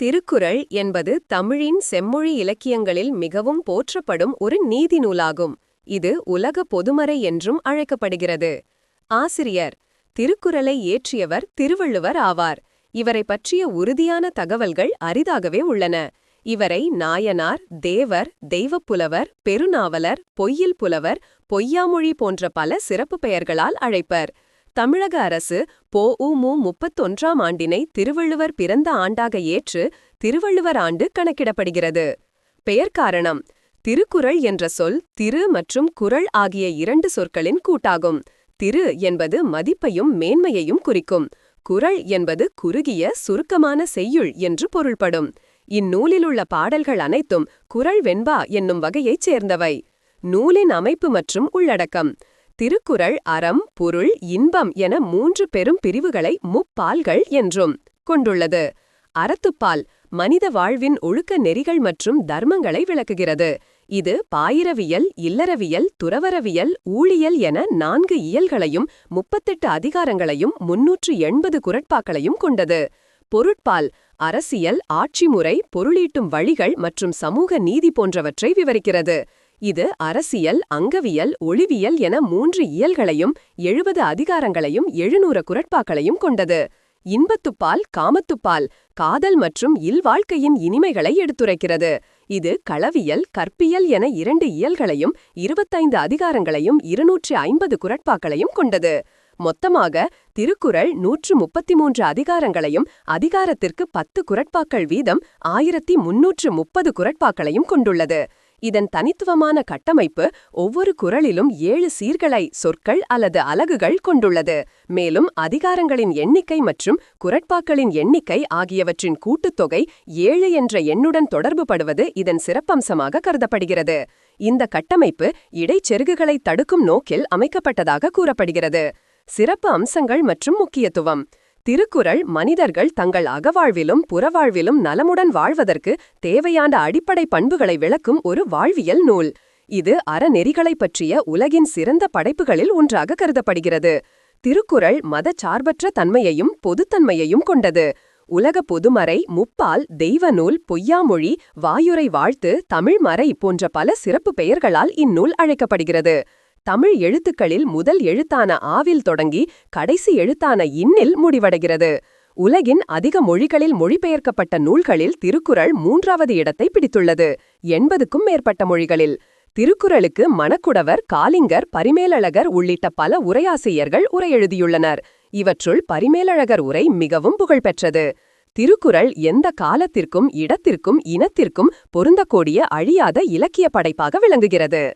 திருக்குறள் என்பது தமிழின் செம்மொழி இலக்கியங்களில் மிகவும் போற்றப்படும் ஒரு நீதி நூலாகும். இது உலக பொதுமறை என்றும் அழைக்கப்படுகிறது. ஆசிரியர் திருக்குறளை இயற்றியவர் திருவள்ளுவர் ஆவார். இவரை பற்றிய உறுதியான தகவல்கள் அரிதாகவே உள்ளன. இவரை நாயனார் தேவர் தெய்வப்புலவர் பெருநாவலர் பொய்யில் புலவர் பொய்யாமொழி போன்ற பல சிறப்பு பெயர்களால் அழைப்பர். தமிழக அரசு பொ உமு முப்பத்தொன்றாம் ஆண்டினை திருவள்ளுவர் பிறந்த ஆண்டாக ஏற்று திருவள்ளுவர் ஆண்டு கணக்கிடப்படுகிறது. பெயர் காரணம் திருக்குறள் என்ற சொல் திரு மற்றும் குறள் ஆகிய இரண்டு சொற்களின் கூட்டாகும். திரு என்பது மதிப்பையும் மேன்மையையும் குறிக்கும். குறள் என்பது குறுகிய சுருக்கமான செய்யுள் என்று பொருள்படும். இந்நூலிலுள்ள பாடல்கள் அனைத்தும் குறள் வெண்பா என்னும் வகையைச் சேர்ந்தவை. நூலின் அமைப்பு மற்றும் உள்ளடக்கம் திருக்குறள் அறம் பொருள் இன்பம் என மூன்று பெரும் பிரிவுகளை முப்பால்கள் என்றும் கொண்டுள்ளது. அறத்துப்பால் மனித வாழ்வின் ஒழுக்க நெறிகள் மற்றும் தர்மங்களை விளக்குகிறது. இது பாயிரவியல் இல்லறவியல் துறவரவியல் ஊழியல் என நான்கு இயல்களையும் முப்பத்தெட்டு அதிகாரங்களையும் முன்னூற்று எண்பது குரட்பாக்களையும் கொண்டது. பொருட்பால் அரசியல் ஆட்சி முறை பொருளீட்டும் வழிகள் மற்றும் சமூக நீதி போன்றவற்றை விவரிக்கிறது. இது அரசியல் அங்கவியல் ஒளிவியல் என மூன்று இயல்களையும் எழுபது அதிகாரங்களையும் எழுநூறு குரட்பாக்களையும் கொண்டது. இன்பத்துப்பால் காமத்துப்பால் காதல் மற்றும் இல்வாழ்க்கையின் இனிமைகளை எடுத்துரைக்கிறது. இது களவியல் கற்பியல் என இரண்டு இயல்களையும் இருபத்தைந்து அதிகாரங்களையும் இருநூற்றி ஐம்பது குரட்பாக்களையும் கொண்டது. மொத்தமாக திருக்குறள் நூற்று முப்பத்தி மூன்று அதிகாரங்களையும் அதிகாரத்திற்கு பத்து குரட்பாக்கள் வீதம் ஆயிரத்தி முன்னூற்று முப்பது குரட்பாக்களையும் கொண்டுள்ளது. இதன் தனித்துவமான கட்டமைப்பு ஒவ்வொரு குரலிலும் ஏழு சீர்களை சொற்கள் அல்லது அலகுகள் கொண்டுள்ளது. மேலும் அதிகாரங்களின் எண்ணிக்கை மற்றும் குரட்பாக்களின் எண்ணிக்கை ஆகியவற்றின் கூட்டுத்தொகை ஏழு என்ற எண்ணுடன் தொடர்புபடுவது இதன் சிறப்பம்சமாக கருதப்படுகிறது. இந்த கட்டமைப்பு இடைச்செருகுகளை தடுக்கும் நோக்கில் அமைக்கப்பட்டதாக கூறப்படுகிறது. சிறப்பு அம்சங்கள் மற்றும் முக்கியத்துவம். திருக்குறள் மனிதர்கள் தங்கள் அகவாழ்விலும் புறவாழ்விலும் நலமுடன் வாழ்வதற்கு தேவையான அடிப்படை பண்புகளை விளக்கும் ஒரு வாழ்வியல் நூல். இது அறநெறிகளைப் பற்றிய உலகின் சிறந்த படைப்புகளில் ஒன்றாக கருதப்படுகிறது. திருக்குறள் மதச்சார்பற்ற தன்மையையும் பொதுத்தன்மையையும் கொண்டது. உலக பொதுமறை முப்பால் தெய்வ நூல் பொய்யாமொழி வாயுரை வாழ்த்து தமிழ் மறை போன்ற பல சிறப்பு பெயர்களால் இந்நூல் அழைக்கப்படுகிறது. தமிழ் எழுத்துக்களில் முதல் எழுத்தான ஆவில் தொடங்கி கடைசி எழுத்தான இன்னில் முடிவடைகிறது. உலகின் அதிக மொழிகளில் மொழிபெயர்க்கப்பட்ட நூல்களில் திருக்குறள் மூன்றாவது இடத்தை பிடித்துள்ளது. எண்பதுக்கும் மேற்பட்ட மொழிகளில். திருக்குறளுக்கு மணக்குடவர் காலிங்கர் பரிமேலழகர் உள்ளிட்ட பல உரையாசிரியர்கள் உரையெழுதியுள்ளனர் இவற்றுள் பரிமேலழகர் உரை மிகவும் புகழ்பெற்றது. திருக்குறள் எந்த காலத்திற்கும் இடத்திற்கும் இனத்திற்கும் பொருந்தக்கூடிய அழியாத இலக்கிய படைப்பாக விளங்குகிறது.